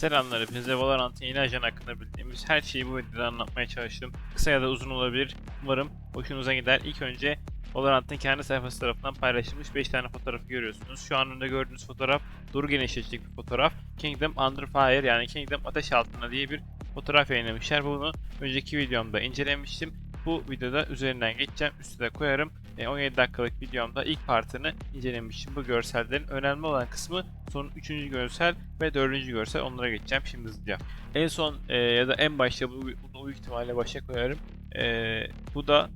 Selamlar hepinize Valorant'ın yeni ajan hakkında bildiğimiz her şeyi bu videoda anlatmaya çalıştım. Kısa ya da uzun olabilir. Umarım hoşunuza gider. İlk önce Valorant'ın kendi sayfası tarafından paylaşılmış 5 tane fotoğrafı görüyorsunuz. Şu an önünde gördüğünüz fotoğraf dur genişletecek bir fotoğraf. Kingdom Under Fire yani Kingdom Ateş Altında diye bir fotoğraf yayınlamışlar. Bunu önceki videomda incelemiştim. Bu videoda üzerinden geçeceğim. Üstüne koyarım. E, 17 dakikalık videomda ilk partını incelemiştim. Bu görsellerin önemli olan kısmı son 3. görsel ve 4. görsel. Onlara geçeceğim şimdi hızlıca. En son e, ya da en başta bu, bunu büyük ihtimalle başa koyarım. E, bu da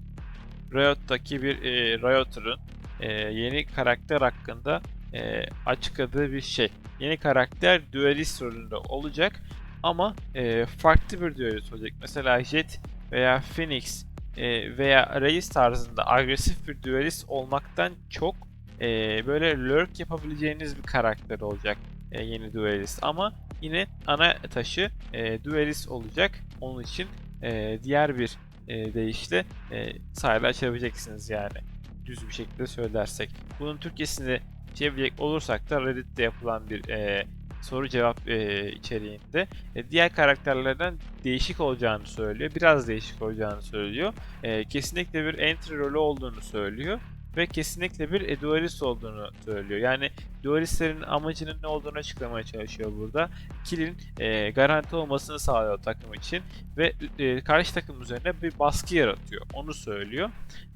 Riot'taki bir e, Riot'un e, yeni karakter hakkında e, açıkladığı bir şey. Yeni karakter duelist rolünde olacak ama e, farklı bir duelist olacak. Mesela Jet veya Phoenix e, veya Reis tarzında agresif bir duelist olmaktan çok e, böyle lurk yapabileceğiniz bir karakter olacak e, yeni duelist. Ama yine ana taşı e, duelist olacak. Onun için e, diğer bir e, deyişle e, sahile açabileceksiniz yani. Düz bir şekilde söylersek. Bunun Türkçesini çevirecek olursak da Reddit'te yapılan bir e, soru cevap e, içeriğinde e, diğer karakterlerden değişik olacağını söylüyor. Biraz değişik olacağını söylüyor. E, kesinlikle bir entry rolü olduğunu söylüyor. Ve kesinlikle bir e, dualist olduğunu söylüyor. Yani dualistlerin amacının ne olduğunu açıklamaya çalışıyor burada. Kill'in e, garanti olmasını sağlıyor takım için. Ve e, karşı takım üzerine bir baskı yaratıyor. Onu söylüyor.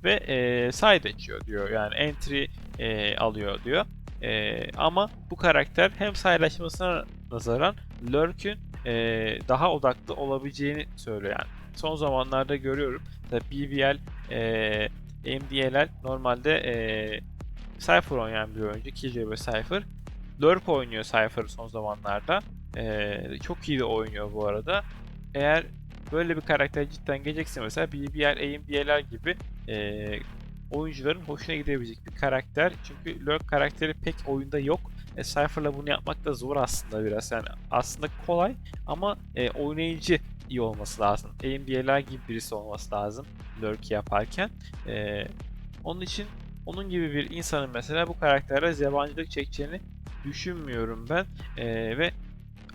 Ve e, side açıyor diyor. Yani entry e, alıyor diyor. E, ama bu karakter hem sayılaşmasına nazaran Lurk'ün e, daha odaklı olabileceğini söylüyor yani. Son zamanlarda görüyorum da BBL, e, MDLL normalde e, Cypher oynayan bir oyuncu. Killjoy ve Cypher. Lurk oynuyor Cypher son zamanlarda. E, çok iyi de oynuyor bu arada. Eğer böyle bir karakter cidden gelecekse mesela BBL, AMDLL gibi e, oyuncuların hoşuna gidebilecek bir karakter. Çünkü Lurk karakteri pek oyunda yok. E, Cypher'la bunu yapmak da zor aslında biraz. Yani aslında kolay ama e, oynayıcı iyi olması lazım. AMDLR gibi birisi olması lazım Lurk yaparken. E, onun için onun gibi bir insanın mesela bu karaktere yabancılık çekeceğini düşünmüyorum ben. E, ve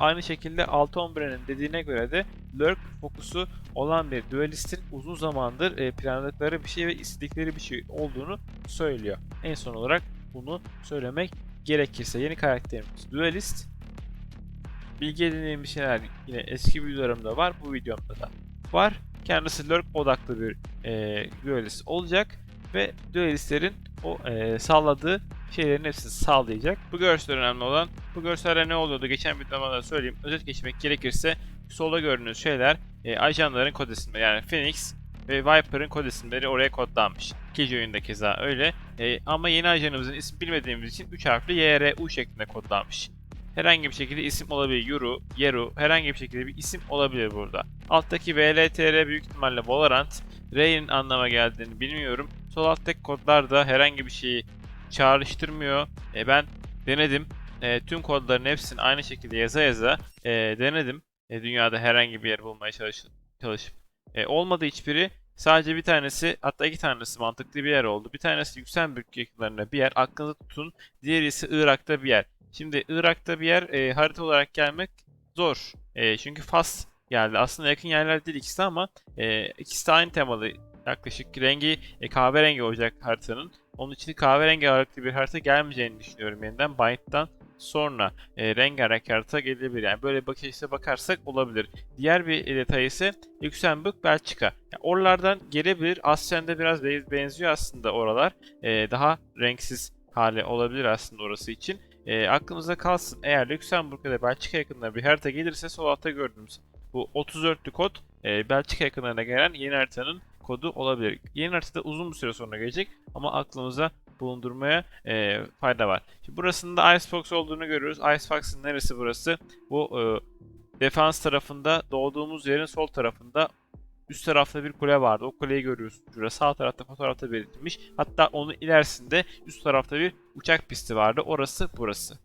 aynı şekilde 6-11'in dediğine göre de Lurk fokusu olan bir duelistin uzun zamandır e, planladıkları bir şey ve istedikleri bir şey olduğunu söylüyor. En son olarak bunu söylemek gerekirse yeni karakterimiz Duelist. Bilgi edindiğim şeyler yine eski videolarımda var. Bu videomda da var. Kendisi lurk odaklı bir e, duelist olacak ve duelistlerin o e, sağladığı şeylerin hepsini sağlayacak. Bu görsel önemli olan. Bu görselde ne oluyordu geçen videomda da söyleyeyim. Özet geçmek gerekirse solda gördüğünüz şeyler e, ajanların kod isimleri yani Phoenix ve Viper'ın kod isimleri oraya kodlanmış. İkinci oyunda keza öyle. E, ama yeni ajanımızın ismi bilmediğimiz için 3 harfli YRU şeklinde kodlanmış. Herhangi bir şekilde isim olabilir. Yuru, Yeru, herhangi bir şekilde bir isim olabilir burada. Alttaki VLTR büyük ihtimalle Valorant. R'nin anlama geldiğini bilmiyorum. Sol alttaki kodlar da herhangi bir şeyi çağrıştırmıyor. E, ben denedim. E, tüm kodların hepsini aynı şekilde yaza yaza e, denedim. E, dünyada herhangi bir yer bulmaya çalış çalışıp. E, olmadı hiçbiri. Sadece bir tanesi hatta iki tanesi mantıklı bir yer oldu. Bir tanesi Yükselbürg yakınlarında bir yer. Aklınızda tutun. Diğeri ise Irak'ta bir yer. Şimdi Irak'ta bir yer e, harita olarak gelmek zor. E, çünkü Fas geldi. Aslında yakın yerler değil ikisi ama e, ikisi de aynı temalı. Yaklaşık rengi e, kahverengi olacak haritanın. Onun için kahverengi ağırlıklı bir harita gelmeyeceğini düşünüyorum yeniden. Bind'dan sonra e, rengarenk harita gelebilir. Yani böyle bakış açısına bakarsak olabilir. Diğer bir detay ise Luxemburg, Belçika. Yani oralardan gelebilir. Asyen'de biraz be- benziyor aslında oralar. E, daha renksiz hali olabilir aslında orası için. E, aklımızda kalsın. Eğer Luxemburg ya da Belçika yakınlarına bir harita gelirse sol altta gördüğümüz bu 34'lü kod e, Belçika yakınlarına gelen yeni haritanın kodu olabilir. Yeni harita uzun bir süre sonra gelecek ama aklımıza bulundurmaya e, fayda var. Şimdi burasında Icebox olduğunu görüyoruz. Icebox'ın neresi burası? Bu e, defans tarafında doğduğumuz yerin sol tarafında üst tarafta bir kule vardı. O kuleyi görüyoruz. Şurada sağ tarafta fotoğrafta belirtilmiş. Hatta onun ilerisinde üst tarafta bir uçak pisti vardı. Orası burası.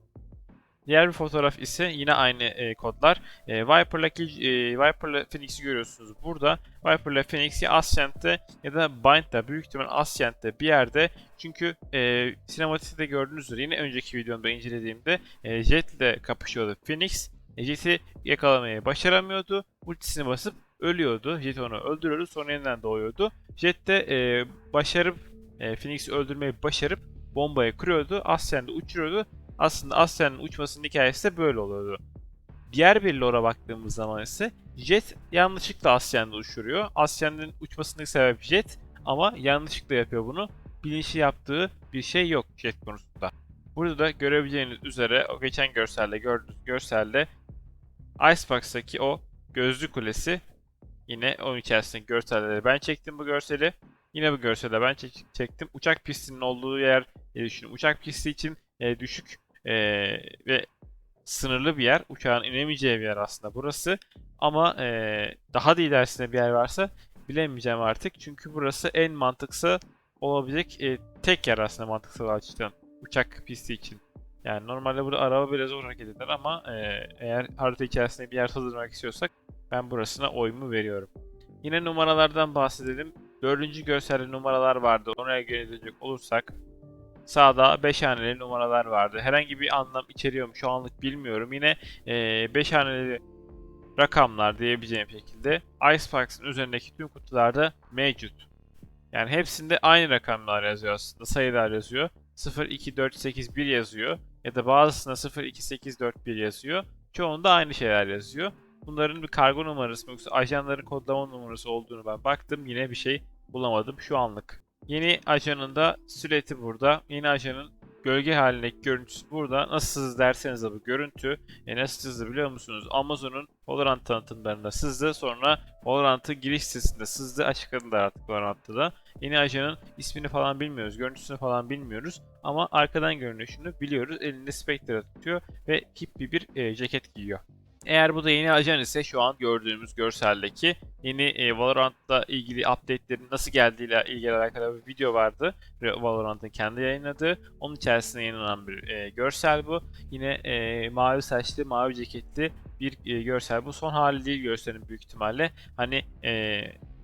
Diğer bir fotoğraf ise yine aynı e, kodlar. E, Viper'la, e, Viper'la Phoenix'i görüyorsunuz burada. Viper'la Phoenix ya Ascent'te ya da Bind'de büyük ihtimal Ascent'te bir yerde. Çünkü e, sinematikte gördüğünüz üzere yine önceki videomda incelediğimde e, Jet ile kapışıyordu Phoenix. e, Jet'i yakalamayı başaramıyordu. Ultisini basıp ölüyordu. Jet onu öldürüyordu sonra yeniden doğuyordu. Jet de e, başarıp e, Phoenix'i öldürmeyi başarıp bombayı kırıyordu. Ascen'de uçuruyordu. Aslında Ascen'in uçmasının hikayesi de böyle oluyordu. Diğer bir lore'a baktığımız zaman ise Jet yanlışlıkla Ascen'de uçuruyor. Ascen'in uçmasındaki sebep Jet ama yanlışlıkla yapıyor bunu. Bilinçli yaptığı bir şey yok Jet konusunda. Burada da görebileceğiniz üzere o geçen görselde gördüğünüz görselde Icebox'taki o gözlü kulesi yine oyun içerisindeki görselleri ben çektim bu görseli. Yine bu görselde ben çek- çektim. Uçak pistinin olduğu yer diye düşünün. Uçak pisti için e, düşük e, ve sınırlı bir yer. Uçağın inemeyeceği bir yer aslında burası. Ama e, daha da ilerisinde bir yer varsa bilemeyeceğim artık. Çünkü burası en mantıklı olabilecek e, tek yer aslında mantıksal açıdan. Uçak pisti için. Yani normalde burada araba bile zor hareket eder ama e, eğer harita içerisinde bir yer hazırlamak istiyorsak ben burasına oyumu veriyorum. Yine numaralardan bahsedelim. Dördüncü görselde numaralar vardı. Oraya gelecek olursak sağda 5 haneli numaralar vardı. Herhangi bir anlam içeriyor mu şu anlık bilmiyorum. Yine 5 haneli rakamlar diyebileceğim şekilde Icebox'ın üzerindeki tüm kutularda mevcut. Yani hepsinde aynı rakamlar yazıyor aslında. Sayılar yazıyor. 0, 2, 4, 8, 1 yazıyor. Ya da bazısında 0, 2, 8, 4, 1 yazıyor. Çoğunda aynı şeyler yazıyor. Bunların bir kargo numarası mı yoksa ajanların kodlama numarası olduğunu ben baktım. Yine bir şey bulamadım şu anlık. Yeni ajanın da silüeti burada. Yeni ajanın gölge halindeki görüntüsü burada. Nasıl sızdı derseniz de bu görüntü. E nasıl sızdı biliyor musunuz? Amazon'un Valorant tanıtımlarında sızdı. Sonra Valorant'ın giriş sitesinde sızdı. Açıkladılar artık Valorant'ta da. Yeni ajanın ismini falan bilmiyoruz. Görüntüsünü falan bilmiyoruz. Ama arkadan görünüşünü biliyoruz. Elinde Spectre tutuyor ve hippi bir e, ceket giyiyor. Eğer bu da yeni ajan ise şu an gördüğümüz görseldeki yeni e, Valorant'la ilgili update'lerin nasıl geldiğiyle ilgili alakalı bir video vardı. Valorant'ın kendi yayınladığı. Onun içerisinde yayınlanan bir e, görsel bu. Yine e, mavi saçlı, mavi ceketli bir e, görsel. Bu son hali değil görselin büyük ihtimalle. Hani e,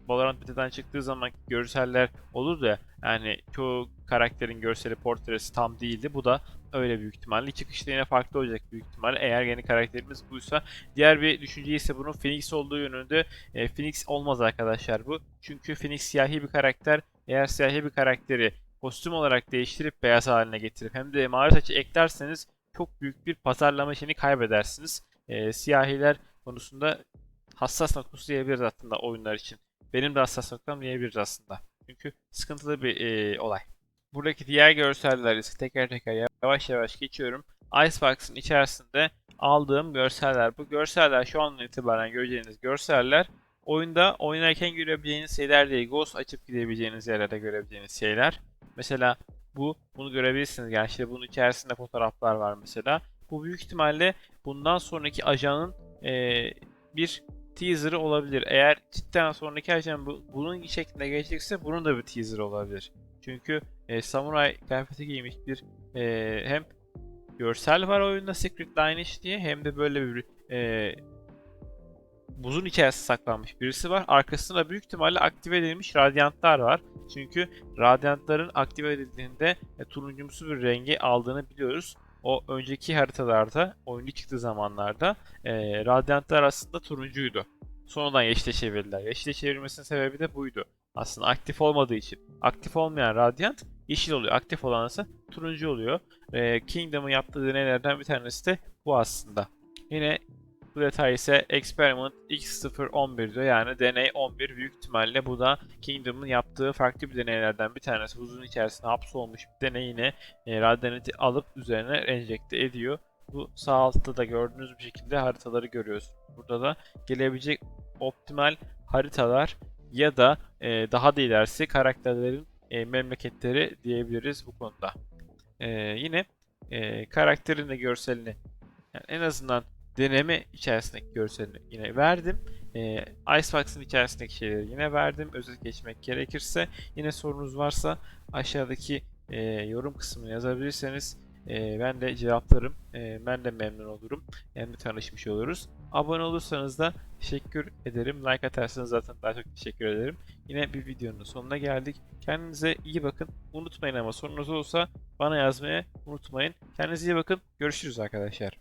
Valorant beta'dan çıktığı zaman görseller olur da yani çoğu karakterin görseli portresi tam değildi. Bu da öyle büyük ihtimalle. Çıkışta yine farklı olacak büyük ihtimalle. Eğer yeni karakterimiz buysa. Diğer bir düşünce ise bunun Phoenix olduğu yönünde e, Phoenix olmaz arkadaşlar bu. Çünkü Phoenix siyahi bir karakter. Eğer siyahi bir karakteri kostüm olarak değiştirip beyaz haline getirip hem de mavi saçı eklerseniz çok büyük bir pazarlama şeyini kaybedersiniz. E, siyahiler konusunda hassas noktası diyebiliriz aslında oyunlar için. Benim de hassas noktam diyebiliriz aslında. Çünkü sıkıntılı bir e, olay. Buradaki diğer görseller ise teker teker yavaş yavaş geçiyorum. Icebox'ın içerisinde aldığım görseller. Bu görseller şu andan itibaren göreceğiniz görseller oyunda oynarken görebileceğiniz şeyler değil. Ghost açıp gidebileceğiniz yerlerde görebileceğiniz şeyler. Mesela bu, bunu görebilirsiniz. Gerçi bunun içerisinde fotoğraflar var mesela. Bu büyük ihtimalle bundan sonraki ajanın e, bir teaser'ı olabilir. Eğer cidden sonraki ajan bu, bunun şeklinde gelecekse bunun da bir teaser olabilir. Çünkü e, samuray kıyafeti giymiş bir e, hem görsel var oyunda Secret Lineage diye hem de böyle bir e, buzun içerisinde saklanmış birisi var. Arkasında büyük ihtimalle aktive edilmiş radyantlar var. Çünkü radyantların aktive edildiğinde e, turuncumsu bir rengi aldığını biliyoruz. O önceki haritalarda, oyunu çıktığı zamanlarda e, radyantlar aslında turuncuydu. Sonradan yeşile çevirdiler. Yeşile çevirmesinin sebebi de buydu. Aslında aktif olmadığı için. Aktif olmayan radyant yeşil oluyor. Aktif olan ise turuncu oluyor. E, Kingdom'un yaptığı deneylerden bir tanesi de bu aslında. Yine bu detay ise Experiment X011 diyor. Yani deney 11 büyük ihtimalle bu da Kingdom'un yaptığı farklı bir deneylerden bir tanesi. Buzun içerisinde hapsolmuş bir deney yine e, radyaniti alıp üzerine enjekte ediyor. Bu sağ altta da gördüğünüz bir şekilde haritaları görüyorsunuz. Burada da gelebilecek optimal haritalar ya da e, daha da ilerisi karakterlerin e, memleketleri diyebiliriz bu konuda. E, yine e, karakterin de görselini yani en azından deneme içerisindeki görselini yine verdim. E, Icebox'ın içerisindeki şeyleri yine verdim. Özet geçmek gerekirse yine sorunuz varsa aşağıdaki e, yorum kısmına yazabilirseniz e, ben de cevaplarım. E, ben de memnun olurum. Yani tanışmış oluruz. Abone olursanız da teşekkür ederim. Like atarsanız zaten daha çok teşekkür ederim. Yine bir videonun sonuna geldik. Kendinize iyi bakın. Unutmayın ama sorunuz olursa bana yazmaya unutmayın. Kendinize iyi bakın. Görüşürüz arkadaşlar.